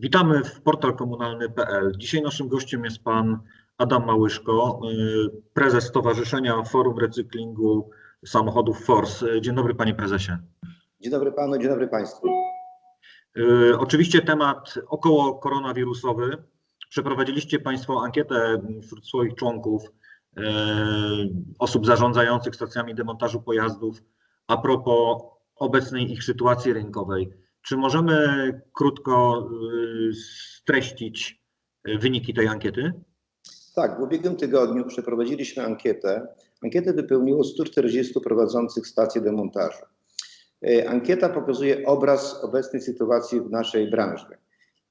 Witamy w portal komunalny.pl. Dzisiaj naszym gościem jest pan Adam Małyszko, y, prezes Stowarzyszenia Forum Recyklingu Samochodów Force. Dzień dobry panie prezesie. Dzień dobry panu, dzień dobry państwu. Y, Oczywiście temat około koronawirusowy. Przeprowadziliście państwo ankietę wśród swoich członków, y, osób zarządzających stacjami demontażu pojazdów a propos obecnej ich sytuacji rynkowej. Czy możemy krótko y, streścić y, wyniki tej ankiety? Tak, w ubiegłym tygodniu przeprowadziliśmy ankietę. Ankietę wypełniło 140 prowadzących stacje demontażu. E, Ankieta pokazuje obraz obecnej sytuacji w naszej branży.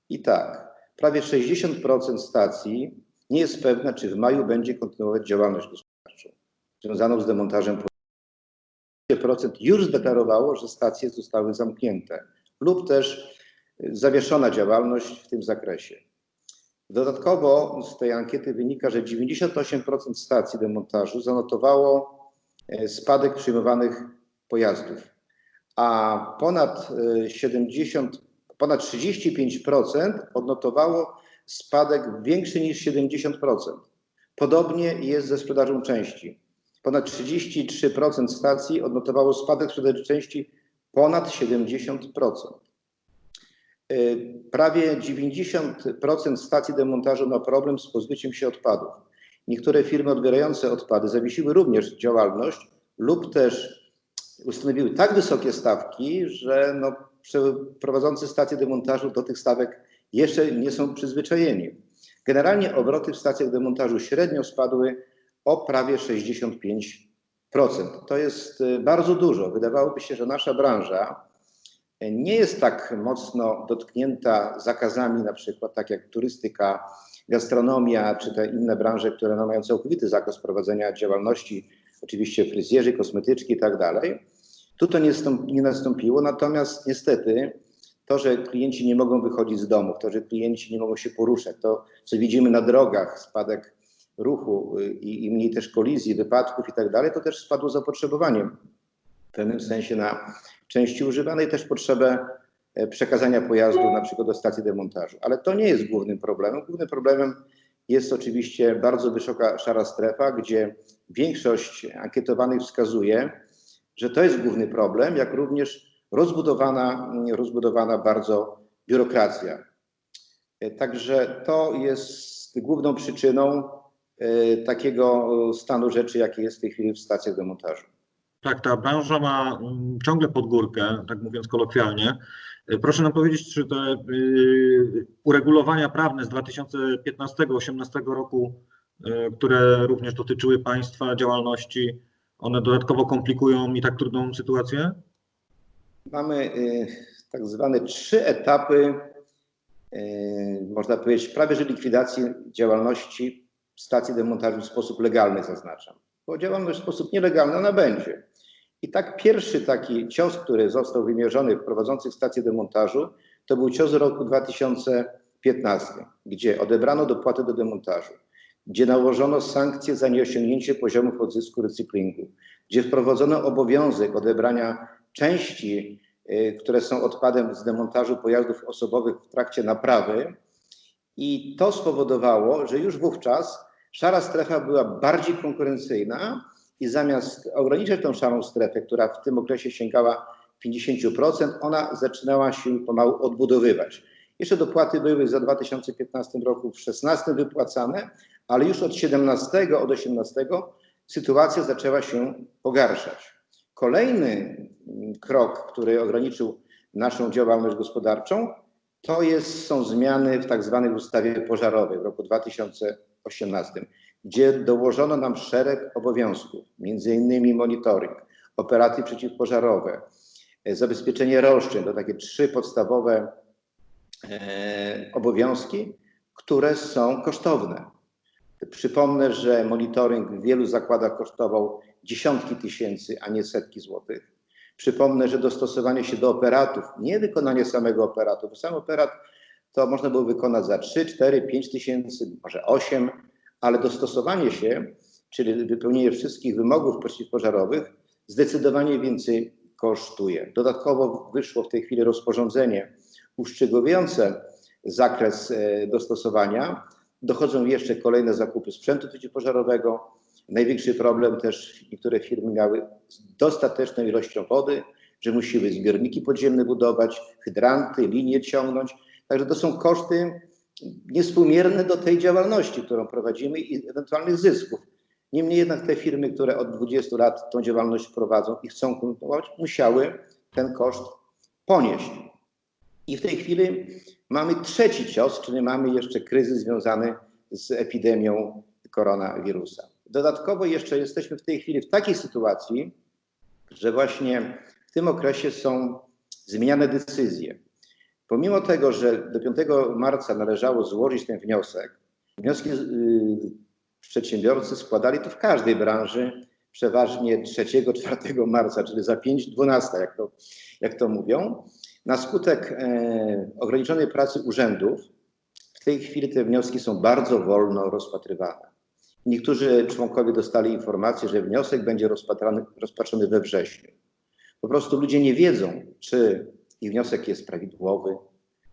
I tak, prawie 60% stacji nie jest pewna, czy w maju będzie kontynuować działalność gospodarczą związaną z demontażem. procent już zdeklarowało, że stacje zostały zamknięte lub też zawieszona działalność w tym zakresie. Dodatkowo z tej ankiety wynika, że 98% stacji demontażu zanotowało e, spadek przyjmowanych pojazdów, a ponad e, 70, ponad 35% odnotowało spadek większy niż 70%. Podobnie jest ze sprzedażą części. Ponad 33% stacji odnotowało spadek sprzedaży części ponad 70%. Y, Prawie 90% stacji demontażu ma problem z pozbyciem się odpadów. Niektóre firmy odbierające odpady zawiesiły również działalność lub też ustanowiły tak wysokie stawki, że no, prowadzący stacje demontażu do tych stawek jeszcze nie są przyzwyczajeni. Generalnie obroty w stacjach demontażu średnio spadły o prawie 65%. To jest y, bardzo dużo. Wydawałoby się, że nasza branża nie jest tak mocno dotknięta zakazami, na przykład tak jak turystyka, gastronomia czy te inne branże, które no, mają całkowity zakaz prowadzenia działalności, oczywiście fryzjerzy, kosmetyczki i tak dalej. Tu to nie nastąpiło, natomiast niestety to, że klienci nie mogą wychodzić z domów, to, że klienci nie mogą się poruszać, to, co widzimy na drogach, spadek ruchu y, i, i mniej też kolizji, wypadków i tak dalej, to też spadło zapotrzebowanie w pewnym sensie na części używanej, też potrzebę e, przekazania pojazdu na przykład do stacji demontażu. Ale to nie jest głównym problemem. Głównym problemem jest oczywiście bardzo wysoka szara strefa, gdzie większość ankietowanych wskazuje, że to jest główny problem, jak również rozbudowana, rozbudowana bardzo biurokracja. E, Także to jest główną przyczyną takiego stanu rzeczy, jaki jest w tej chwili w stacjach demontażu. Tak, ta branża ma mm, ciągle pod górkę, tak mówiąc kolokwialnie. Y, Proszę nam powiedzieć, czy te uregulowania prawne z 2015-2018 roku, które również dotyczyły Państwa działalności, one dodatkowo komplikują i tak trudną sytuację? Mamy tak zwane trzy etapy, można powiedzieć, prawie że likwidacji działalności stacji demontażu w sposób legalny, zaznaczam. Bo działalność w sposób nielegalny ona będzie. I tak pierwszy taki cios, który został wymierzony w prowadzących stacje demontażu, to był cios roku 2015, gdzie odebrano dopłaty do demontażu, gdzie nałożono sankcje za nieosiągnięcie poziomów odzysku recyklingu, gdzie wprowadzono obowiązek odebrania części, y, które są odpadem z demontażu pojazdów osobowych w trakcie naprawy. I to spowodowało, że już wówczas szara strefa była bardziej konkurencyjna i zamiast ograniczać tą szarą strefę, która w tym okresie sięgała 50%, ona zaczynała się pomału odbudowywać. Jeszcze dopłaty były za 2015 roku w 2016 wypłacane, ale już od 17, od 18 sytuacja zaczęła się pogarszać. Kolejny mm, krok, który ograniczył naszą działalność gospodarczą, to jest, są zmiany w tak zwanej ustawie pożarowej w roku 2018, gdzie dołożono nam szereg obowiązków, między innymi monitoring, operaty przeciwpożarowe, e, zabezpieczenie roszczeń, to takie trzy podstawowe e, obowiązki, które są kosztowne. Przypomnę, że monitoring w wielu zakładach kosztował dziesiątki tysięcy, a nie setki złotych. Przypomnę, że dostosowanie się do operatów, nie wykonanie samego operatu, bo sam operat to można było wykonać za 3, 4, 5 tysięcy, może 8, ale dostosowanie się, czyli wypełnienie wszystkich wymogów przeciwpożarowych, zdecydowanie więcej kosztuje. Dodatkowo wyszło w tej chwili rozporządzenie uszczegółowiające zakres e, dostosowania. Dochodzą jeszcze kolejne zakupy sprzętu przeciwpożarowego. Największy problem też niektóre firmy miały z dostateczną ilością wody, że musiły zbiorniki podziemne budować, hydranty, linie ciągnąć. Także to są koszty niespółmierne do tej działalności, którą prowadzimy i ewentualnych zysków. Niemniej jednak te firmy, które od 20 lat tą działalność prowadzą i chcą kontynuować, musiały ten koszt ponieść. I w tej chwili mamy trzeci cios, czyli mamy jeszcze kryzys związany z epidemią koronawirusa. Dodatkowo jeszcze jesteśmy w tej chwili w takiej sytuacji, że właśnie w tym okresie są zmieniane decyzje. Pomimo tego, że do 5 marca należało złożyć ten wniosek, wnioski y, przedsiębiorcy składali to w każdej branży przeważnie 3-4 marca, czyli za 5-12, jak to, jak to mówią. Na skutek e, ograniczonej pracy urzędów w tej chwili te wnioski są bardzo wolno rozpatrywane. Niektórzy członkowie dostali informację, że wniosek będzie rozpatrzony we wrześniu. Po prostu ludzie nie wiedzą, czy ich wniosek jest prawidłowy,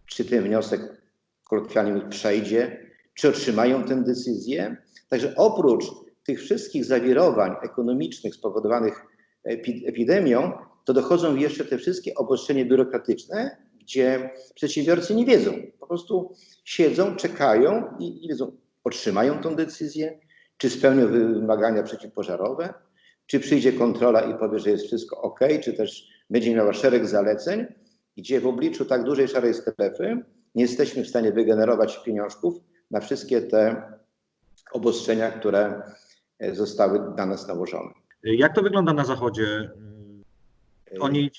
czy ten wniosek kolokwialnie przejdzie, czy otrzymają tę decyzję. Także oprócz tych wszystkich zawirowań ekonomicznych spowodowanych epi- epidemią, to dochodzą jeszcze te wszystkie obostrzenia biurokratyczne, gdzie przedsiębiorcy nie wiedzą. Po prostu siedzą, czekają i nie wiedzą, otrzymają tą decyzję, czy spełnią wymagania przeciwpożarowe, czy przyjdzie kontrola i powie, że jest wszystko ok, czy też będzie miała szereg zaleceń, gdzie w obliczu tak dużej szarej strefy nie jesteśmy w stanie wygenerować pieniążków na wszystkie te obostrzenia, które e, zostały na nas nałożone. Jak to wygląda na Zachodzie? Oni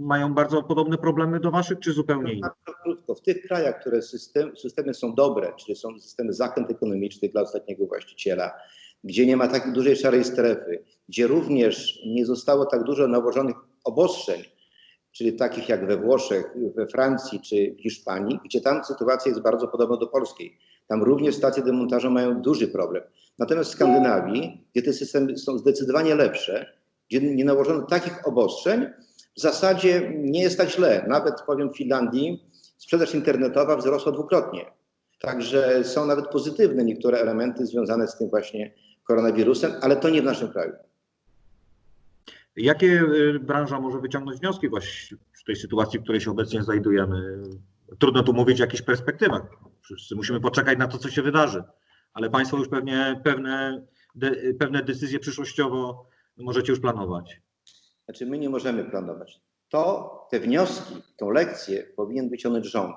mają bardzo podobne problemy do waszych, czy zupełnie inne? Bardzo krótko. W tych krajach, które system, systemy są dobre, czyli są systemy zachęt ekonomicznych dla ostatniego właściciela, gdzie nie ma tak dużej szarej strefy, gdzie również nie zostało tak dużo nałożonych obostrzeń, czyli takich jak we Włoszech, we Francji czy w Hiszpanii, gdzie tam sytuacja jest bardzo podobna do polskiej. Tam również stacje demontażu mają duży problem. Natomiast w Skandynawii, gdzie te systemy są zdecydowanie lepsze, gdzie nie nałożono takich obostrzeń, w zasadzie nie jest tak źle. Nawet powiem w Finlandii sprzedaż internetowa wzrosła dwukrotnie. Także są nawet pozytywne niektóre elementy związane z tym właśnie koronawirusem, ale to nie w naszym kraju. Jakie y, branża może wyciągnąć wnioski właśnie w tej sytuacji, w której się obecnie znajdujemy? Trudno tu mówić o jakichś perspektywach. Wszyscy musimy poczekać na to, co się wydarzy, ale Państwo już pewnie pewne, de, pewne decyzje przyszłościowo możecie już planować. Znaczy, my nie możemy planować. To, te wnioski, tą lekcję powinien wyciągnąć rząd.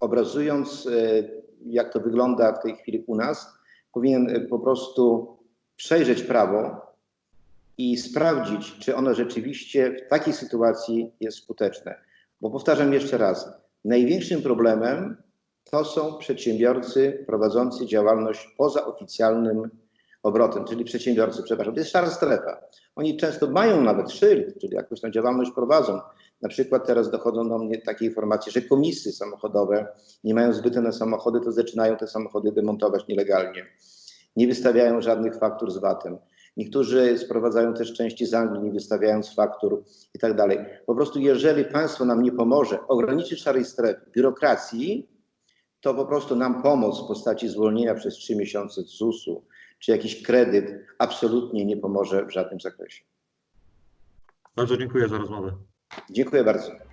Obrazując, e, jak to wygląda w tej chwili u nas, powinien e, po prostu przejrzeć prawo i sprawdzić, czy ono rzeczywiście w takiej sytuacji jest skuteczne. Bo powtarzam jeszcze raz, największym problemem to są przedsiębiorcy prowadzący działalność poza oficjalnym obrotem, czyli przedsiębiorcy, przepraszam, to jest szara strefa. Oni często mają nawet szyld, czyli jakąś tam działalność prowadzą. Na przykład teraz dochodzą do mnie takie informacje, że komisy samochodowe nie mają zbytu na samochody, to zaczynają te samochody demontować nielegalnie. Nie wystawiają żadnych faktur z VAT-em. Niektórzy sprowadzają też części z Anglii, nie wystawiając faktur i tak dalej. Po prostu jeżeli państwo nam nie pomoże ograniczyć szarej strefy, biurokracji, to po prostu nam pomoc w postaci zwolnienia przez trzy miesiące z ZUS-u, czy jakiś kredyt absolutnie nie pomoże w żadnym zakresie. Bardzo dziękuję za rozmowę. Dziękuję bardzo.